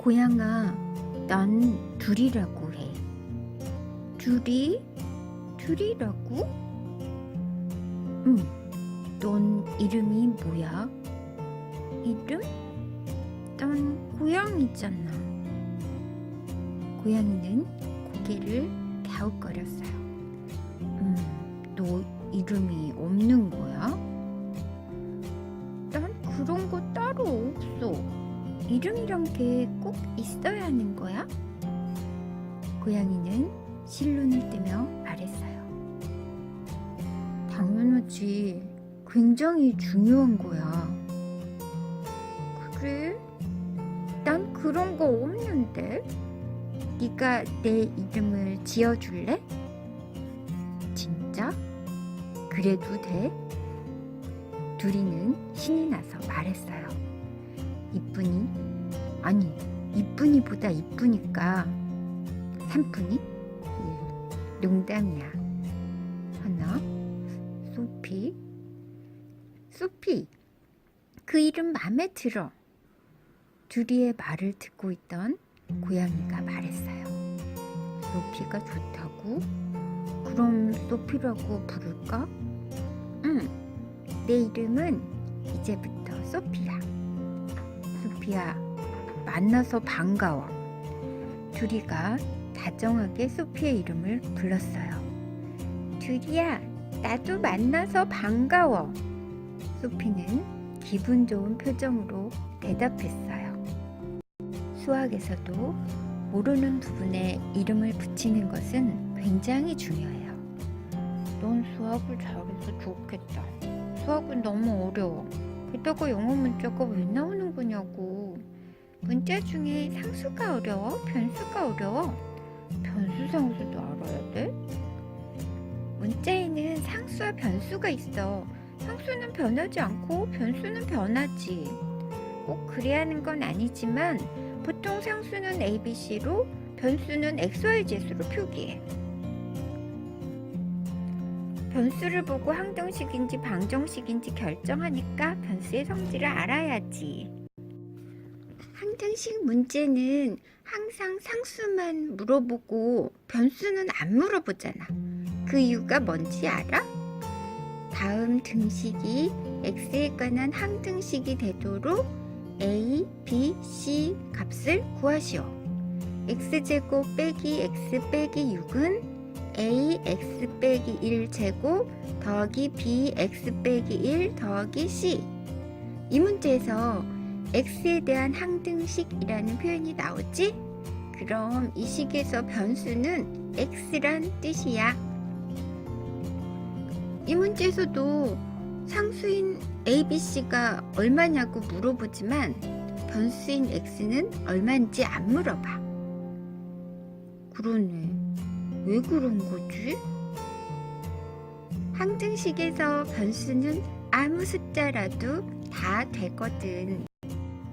고양아, 난 둘이라고 해. 둘이? 둘이라고? 응. 넌 이름이 뭐야? 이름? 넌 고양이잖아. 고양이는 고개를 갸웃거렸어요. 음, 너 이름이 없는 거야? 난 그런 거 따로 없어. 이름이란 게 꼭 있어야 하는 거야? 고양이는 실눈을 뜨며 말했어요. 당연하지. 굉장히 중요한 거야. 그래? 난 그런 거 없는데. 네가 내 이름을 지어줄래? 진짜? 그래도 돼? 둘이는 신이 나서 말했어요. 이쁜이? 아니, 이쁜이보다 이쁘니까 삼쁜이? 농담이야. 하나, 소피. 소피, 그 이름 마음에 들어. 둘이의 말을 듣고 있던 고양이가 말했어요. 소피가 좋다고? 그럼 소피라고 부를까? 응, 내 이름은 이제부터 소피야. 소피야, 만나서 반가워. 둘이가 다정하게 소피의 이름을 불렀어요. 둘이야, 나도 만나서 반가워. 소피는 기분 좋은 표정으로 대답했어요. 수학에서도 모르는 부분에 이름을 붙이는 것은 굉장히 중요해요. 넌 수학을 잘해서 좋겠다. 수학은 너무 어려워. 게다가 영어 문자가 왜 나오는 거냐고. 문자 중에 상수가 어려워? 변수가 어려워? 변수 상수도 알아야 돼? 문자에는 상수와 변수가 있어. 상수는 변하지 않고 변수는 변하지. 꼭 그래야 하는 건 아니지만 보통 상수는 ABC로 변수는 XYZ로 표기해. 변수를 보고 항등식인지 방정식인지 결정하니까 변수의 성질을 알아야지. 항등식 문제는 항상 상수만 물어보고 변수는 안 물어보잖아. 그 이유가 뭔지 알아? 다음 등식이 x에 관한 항등식이 되도록 a, b, c 값을 구하시오. x제곱 빼기 x 빼기 6은 a x 빼기 1 제곱 더하기 b x 빼기 1 더하기 c 이 문제에서 x에 대한 항등식이라는 표현이 나오지? 그럼 이 식에서 변수는 x란 뜻이야. 이 문제에서도 상수인 ABC가 얼마냐고 물어보지만 변수인 X는 얼마인지 안 물어봐. 그러네. 왜 그런 거지? 항등식에서 변수는 아무 숫자라도 다 되거든.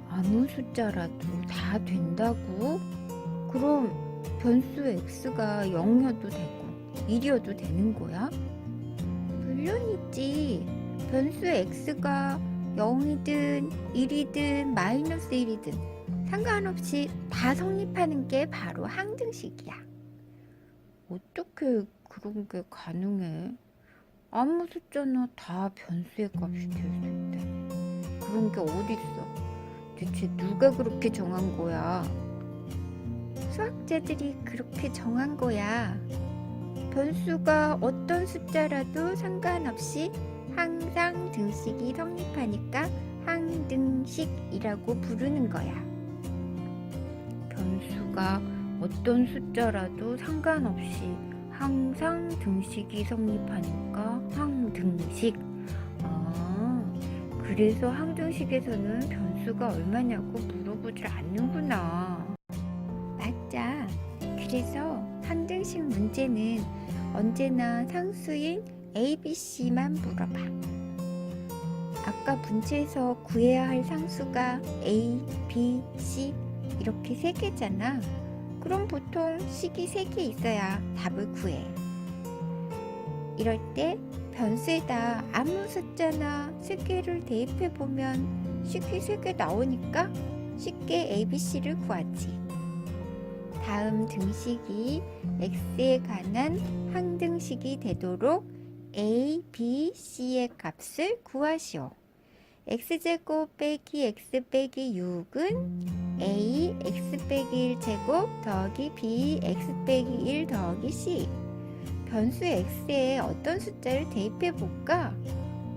아무 숫자라도 다 된다고? 그럼 변수 X가 0이어도 되고 1이어도 되는 거야? 물론이지. 변수 x가 0이든 1이든 마이너스 1이든 상관없이 다 성립하는 게 바로 항등식이야. 어떻게 그런 게 가능해? 아무 숫자나 다 변수의 값이 될 수 있대. 그런 게 어딨어? 대체 누가 그렇게 정한 거야? 수학자들이 그렇게 정한 거야. 변수가 어떤 숫자라도 상관없이 항상 등식이 성립하니까 항등식이라고 부르는 거야. 변수가 어떤 숫자라도 상관없이 항상 등식이 성립하니까 항등식. 아, 그래서 항등식에서는 변수가 얼마냐고 물어보질 않는구나. 맞아. 그래서 항등식 문제는 언제나 상수인 ABC만 물어봐. 아까 문제에서 구해야 할 상수가 A, B, C 이렇게 세 개잖아. 그럼 보통 식이 세개 있어야 답을 구해. 이럴 때 변수에다 아무 숫자나 세 개를 대입해 보면 식이 세개 나오니까 쉽게 ABC를 구하지. 다음 등식이 x에 관한 항등식이 되도록 a, b, c의 값을 구하시오. X제곱 빼기 x 빼기 6은 a x 빼기 1 제곱 더하기 b x 빼기 1 더하기 c 변수 x에 어떤 숫자를 대입해 볼까?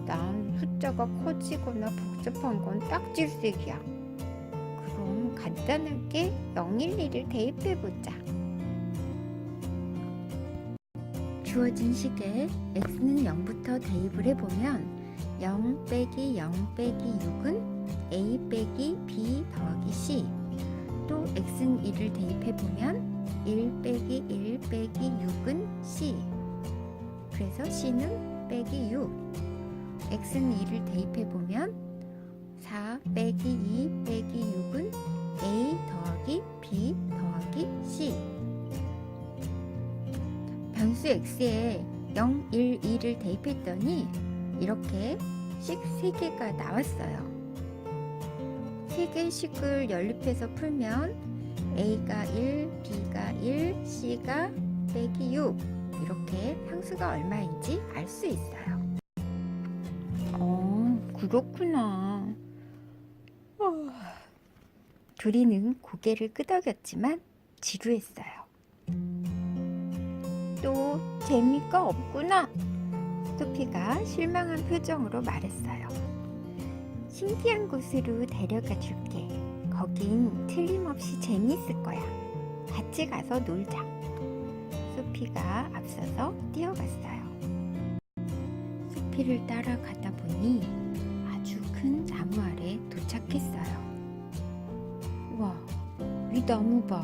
난 숫자가 커지거나 복잡한 건 딱질색이야. 그럼 간단하게 012를 대입해 보자. 주어진 식에 x는 0부터 대입을 해보면 0 빼기 0 빼기 6은 a 빼기 b 더하기 c. 또 x는 1을 대입해보면 1 빼기 1 빼기 6은 c. 그래서 c는 빼기 6 x는 2를 대입해보면 4 빼기 2 빼기 6은 a 더하기 b 더하기 c. 변수 x에 0, 1, 2를 대입했더니 이렇게 식 3개가 나왔어요. 3개의 식을 연립해서 풀면 a가 1, b가 1, c가 빼기 6 이렇게 상수가 얼마인지 알 수 있어요. 어, 그렇구나. 어. 둘이는 고개를 끄덕였지만 지루했어요. 또 재미가 없구나. 소피가 실망한 표정으로 말했어요. 신기한 곳으로 데려가 줄게. 거긴 틀림없이 재미있을 거야. 같이 가서 놀자. 소피가 앞서서 뛰어갔어요. 소피를 따라가다 보니 아주 큰 나무 아래 도착했어요. 와, 이 나무 봐.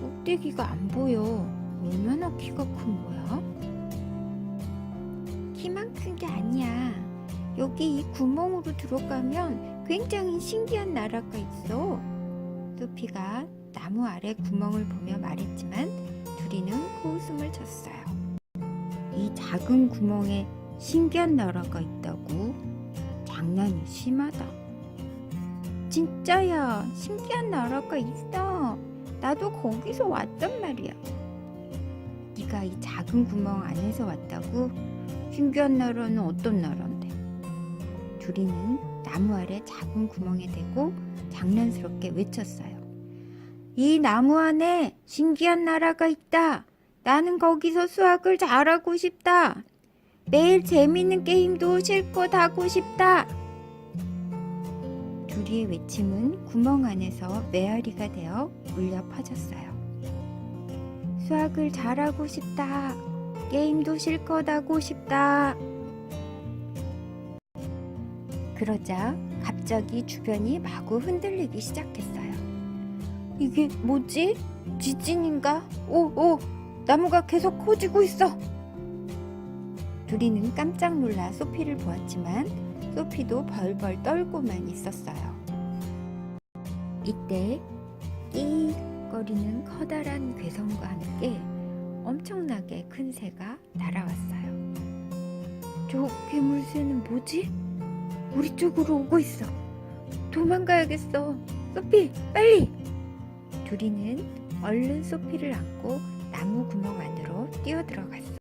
꼭대기가 안 보여. 얼마나 키가 큰 거야? 아니야. 여기 이 구멍으로 들어가면 굉장히 신기한 나라가 있어. 소피가 나무 아래 구멍을 보며 말했지만 둘이는 코웃음을 쳤어요. 이 작은 구멍에 신기한 나라가 있다고? 장난이 심하다. 진짜야, 신기한 나라가 있어. 나도 거기서 왔단 말이야. 네가 이 작은 구멍 안에서 왔다고? 신기한 나라는 어떤 나라인데? 둘이는 나무 아래 작은 구멍에 대고 장난스럽게 외쳤어요. 이 나무 안에 신기한 나라가 있다. 나는 거기서 수학을 잘하고 싶다. 매일 재밌는 게임도 실컷 하고 싶다. 둘이의 외침은 구멍 안에서 메아리가 되어 울려 퍼졌어요. 수학을 잘하고 싶다. 게임도 실컷 하고 싶다. 그러자 갑자기 주변이 마구 흔들리기 시작했어요. 이게 뭐지? 지진인가? 오, 오, 나무가 계속 커지고 있어. 둘이는 깜짝 놀라 소피를 보았지만 소피도 벌벌 떨고만 있었어요. 이때 끼거리는 커다란 괴성과 큰 새가 날아왔어요. 저 괴물새는 뭐지? 우리 쪽으로 오고 있어. 도망가야겠어. 소피, 빨리! 둘이는 얼른 소피를 안고 나무 구멍 안으로 뛰어들어갔어요.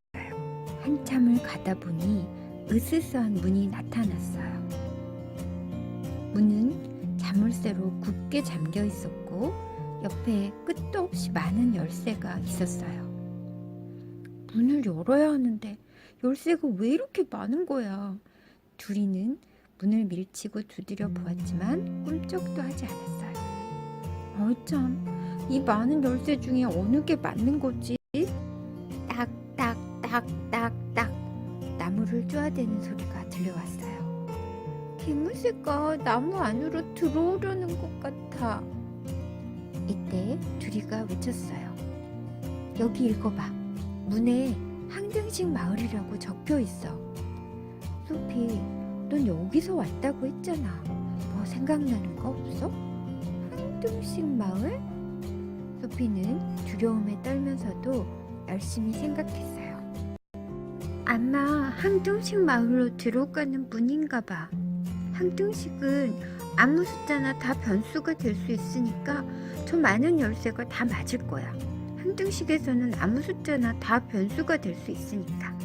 한참을 가다 보니 으스스한 문이 나타났어요. 문은 자물쇠로 굳게 잠겨 있었고 옆에 끝도 없이 많은 열쇠가 있었어요. 문을 열어야 하는데 열쇠가 왜 이렇게 많은 거야? 둘이는 문을 밀치고 두드려 보았지만 꿈쩍도 하지 않았어요. 어참, 이 많은 열쇠 중에 어느 게 맞는 거지? 딱딱딱딱딱 나무를 쪼아대는 소리가 들려왔어요. 개무새가 나무 안으로 들어오려는 것 같아. 이때 두리가 외쳤어요. 여기 읽어봐. 문에 항등식 마을이라고 적혀 있어. 소피, 넌 여기서 왔다고 했잖아. 뭐 생각나는 거 없어? 항등식 마을? 소피는 두려움에 떨면서도 열심히 생각했어요. 아마 항등식 마을로 들어가는 문인가 봐. 항등식은 아무 숫자나 다 변수가 될 수 있으니까 저 많은 열쇠가 다 맞을 거야. 항등식에서는 아무 숫자나 다 변수가 될 수 있으니까.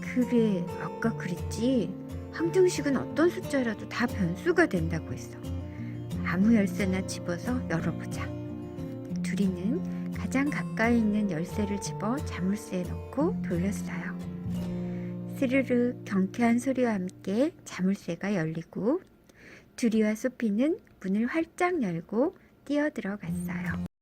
그래, 아까 그랬지. 항등식은 어떤 숫자라도 다 변수가 된다고 했어. 아무 열쇠나 집어서 열어보자. 둘이는 가장 가까이 있는 열쇠를 집어 자물쇠에 넣고 돌렸어요. 스르르 경쾌한 소리와 함께 자물쇠가 열리고 두리와 소피는 문을 활짝 열고 뛰어 들어갔어요.